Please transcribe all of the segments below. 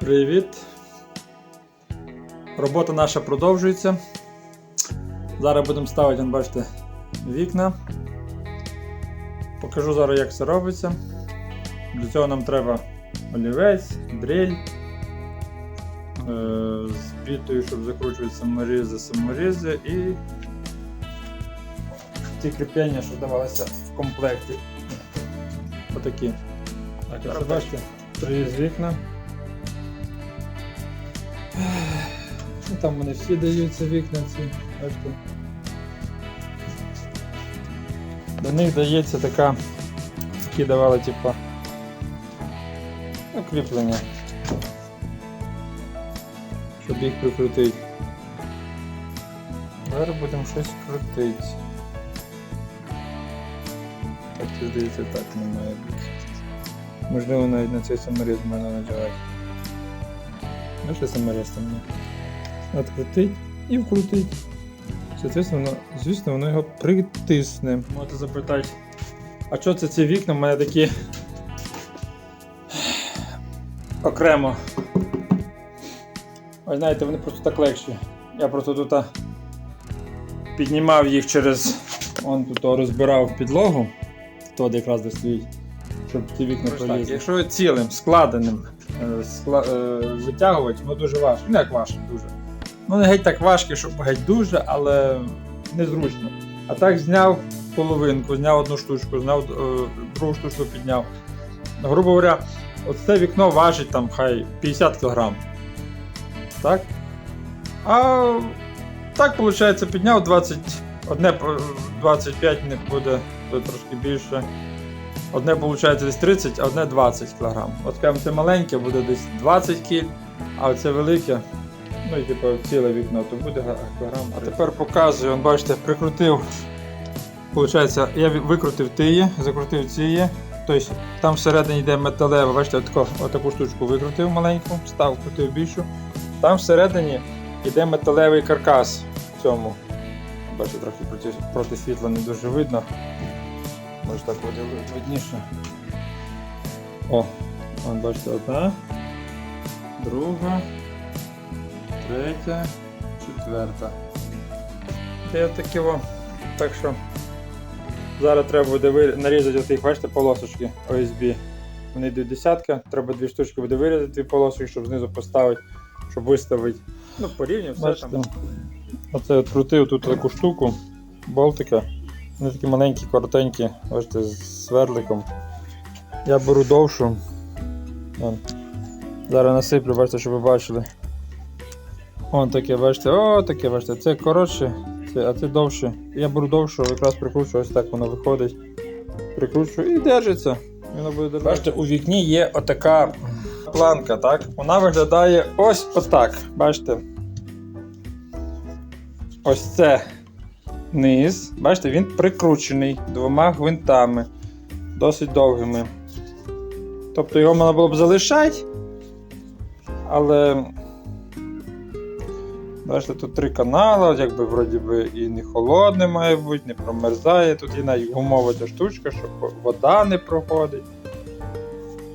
Привіт. Робота наша продовжується. Зараз будемо ставити, бачите, вікна. Покажу зараз, як це робиться. Для цього нам треба олівець, дрель. е, З бітою, щоб закручувати саморізи, саморізи і ті кріплення, що давалися в комплекті. Отакі. Так, ось бачите, три з вікна. Ну, там вони всі даються вікна ці. Бачите. До них дається така, такі давали, типа, ну, кріплення. Щоб їх прикрутити. Зараз будемо щось крутити. Це здається так не має бути. Можливо навіть на цей саморіз можна надягати. Ну що саморез там є? Открутить і вкрутить. Соответственно, звісно, воно його притисне. Можете запитати, а що це ці вікна? У мене такі окремо. Ви знаєте, вони просто так легші. Я просто тут піднімав їх через. Он тут розбирав підлогу, тут якраз де стоїть, щоб ці вікна пролізли. Якщо цілим, складеним е, скла... е, затягувати, воно дуже важко. Ну як важко, дуже. Ну не геть так важко, щоб геть дуже, але незручно. А так зняв половинку, зняв одну штучку, зняв е, другу штучку підняв. Грубо говоря, оце вікно важить там хай 50 кг. Так? А так, виходить, підняв 20, одне е, 25 не буде, то трошки більше. Одне виходить десь 30, а одне 20 кг. От це маленьке буде десь 20 кг, а оце велике, ну і типу ціле вікно, то буде кілограм. А тепер показую, он, бачите, прикрутив. Получається, я викрутив тиє, закрутив ціє. Тобто там всередині йде металеве, бачите, отако, отаку штучку викрутив маленьку, став, крутив більшу. Там всередині йде металевий каркас в цьому. Бачите, трохи проти, проти світла не дуже видно. Може так буде ви- видніше. О, вон бачите, одна, друга, третя, четверта. Де такі во. Так що зараз треба буде нарізати отих, бачите, полосочки OSB. Вони йдуть десятка, треба дві штучки буде вирізати дві полосочки, щоб знизу поставити, щоб виставити. Ну, порівняв все Бачите, там. Оце от крутив тут таку штуку, болтика. Вони такі маленькі, коротенькі, бачите, з сверликом. Я беру довшу. Зараз насиплю, бачите, щоб ви бачили. Вон таке, бачите, о, таке, бачите, це коротше, це, а це довше. Я беру довшу, якраз прикручу, ось так воно виходить. Прикручу і держиться. Воно буде держати. Бачите, у вікні є отака планка, так? Вона виглядає ось отак. Бачите? Ось це низ. Бачите, він прикручений двома гвинтами, досить довгими. Тобто його можна було б залишати, але. Бачите, тут три канали, якби вроді би і не холодне має бути, не промерзає. Тут є навіть гумова ця штучка, щоб вода не проходить.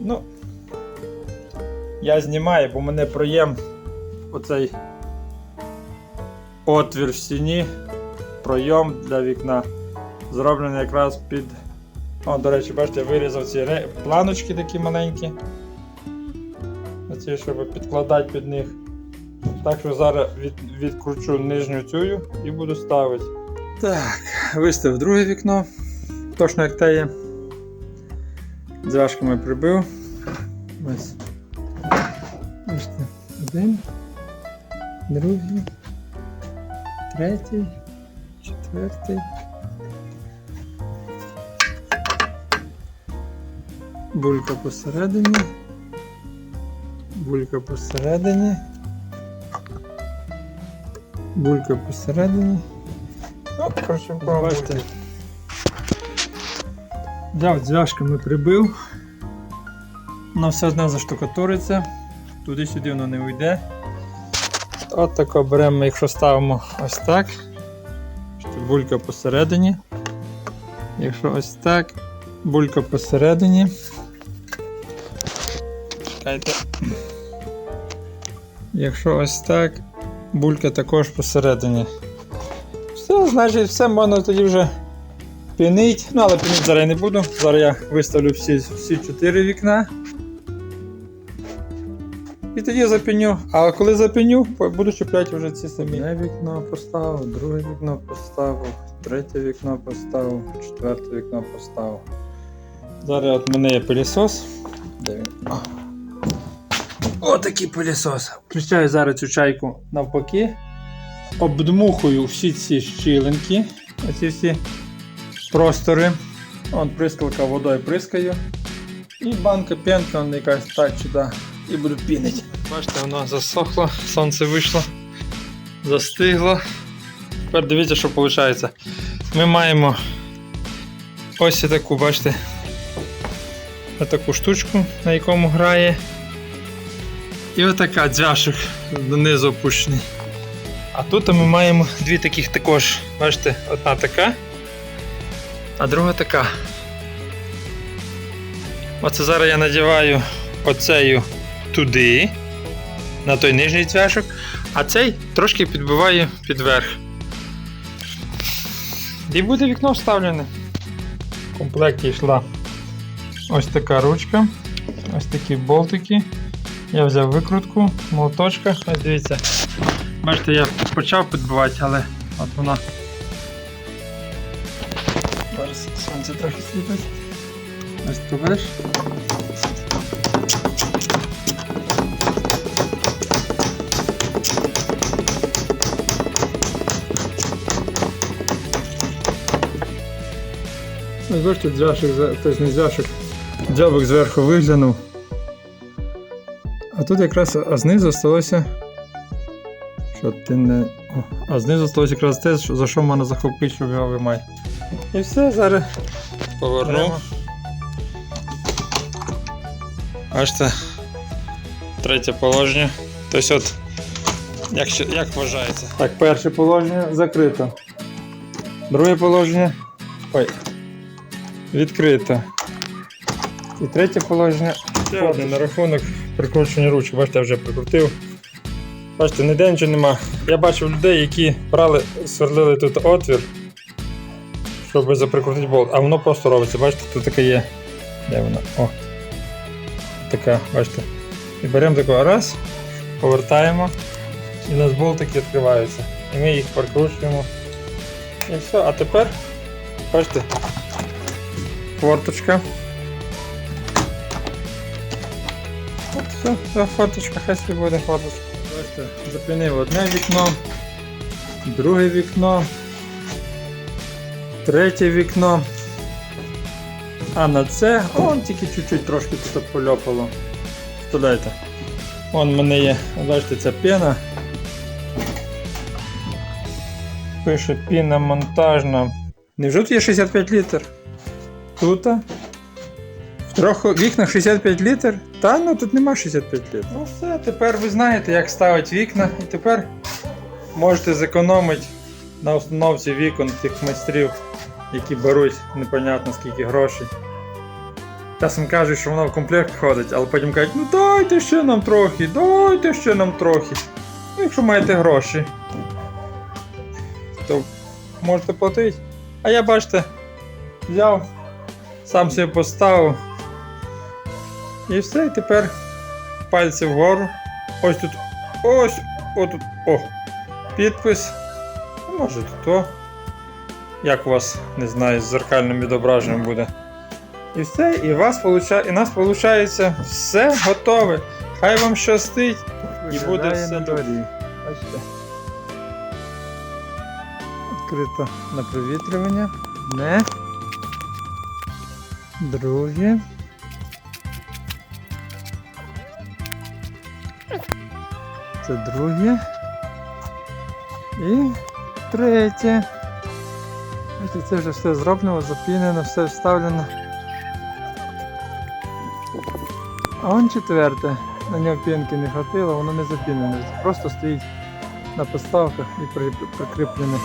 Ну, я знімаю, бо мене проєм оцей отвір в стіні, пройом для вікна. Зроблений якраз під. О, до речі, бачите, вирізав ці планочки такі маленькі. Оці, щоб підкладати під них. Так що зараз від, відкручу нижню цю і буду ставити. Так, виставив друге вікно. Точно як те є. Дзвяшками прибив. Ось. Один, другий, третій, четвертий. Булька посередині. Булька посередині. Булька посередині. Ну, коротше, бачите. Взяв дзвяшками прибив. Воно все одно заштукатуриться. Туди-сюди воно не уйде. От тако беремо, якщо ставимо ось так. Булька посередині. Якщо ось так, булька посередині. Чекайте. Якщо ось так, булька також посередині. Все, значить, все можна тоді вже пінить. Ну, але пінить зараз я не буду. Зараз я виставлю всі, всі чотири вікна. І тоді запіню. А коли запіню, буду чіпляти вже ці самі. Одне вікно поставив, друге вікно поставив, третє вікно поставив, четверте вікно поставив. Зараз от мене є пилісос. Де він? Отакий пилісос. Включаю зараз цю чайку навпаки. Обдмухую всі ці щілинки, оці всі простори. Вон прискалка водою прискаю. І банка пенка вона якась так сюди. І буду пінити. Бачите, воно засохло, сонце вийшло, застигло. Тепер дивіться, що виходить. Ми маємо ось таку, бачите, таку штучку, на якому грає. І отака дзвяшок донизу опущений. А тут ми маємо дві таких також. Бачите, одна така, а друга така. Оце зараз я надіваю оцею туди, на той нижній цвяшок, а цей трошки підбиваю під верх. І буде вікно вставлене. В комплекті йшла ось така ручка, ось такі болтики. Я взяв викрутку, молоточка. Ось дивіться. Бачите, я почав підбивати, але от вона. Зараз сонце трохи світить. Ось побачиш. Ось бачите, дзяшок, тобто не дзяшок, дзьобик зверху виглянув. А тут якраз а знизу сталося. Що ти не. О, а знизу сталося якраз те, за що мене захопити, щоб його вимати. І все, зараз поверну. Бачите, третє положення. Тобто от, як, як вважається? Так, перше положення закрито. Друге положення. Ой. Відкрито. І третє положення. Ще на рахунок прикручування ручки. Бачите, я вже прикрутив. Бачите, ніде нічого нема. Я бачив людей, які брали, сверлили тут отвір, щоб заприкрутити болт, а воно просто робиться. Бачите, тут таке є. Де вона? О. Така, бачите. І беремо такого раз, повертаємо, і у нас болтики відкриваються. І ми їх прикручуємо. І все, а тепер, бачите, форточка. От все, все, форточка, хай собі буде форточка. Бачите, запинив одне вікно, друге вікно, третє вікно. А на це, он тільки чуть-чуть трошки тут польопало. Вставляйте. Вон в мене є, бачите, ця пена. Пише піна монтажна. Невже тут є 65 літр? Тут? В трьох вікнах 65 літр? Та ну тут нема 65 літр. Ну все, тепер ви знаєте, як ставити вікна, і тепер можете зекономити на установці вікон тих майстрів, які беруть непонятно скільки грошей. Часом кажуть, що воно в комплект входить, але потім кажуть, ну дайте ще нам трохи, дайте ще нам трохи. Ну, якщо маєте гроші, то можете платити. А я бачите, взяв, сам собі поставив. І все, і тепер пальці вгору. Ось тут. Ось, отут. О! Підпис. Може тут то. Як у вас, не знаю, з зеркальним відображенням буде. І все, і, вас получа... і нас виходить все готове. Хай вам щастить. І буде все добре. Відкрито на провітрювання. Не. Друге. Це друге. І третє. Бачите, це вже все зроблено, запінено, все вставлено. А он четверте. На нього пінки не хватило, воно не запінене. Просто стоїть на поставках і при- прикріплене.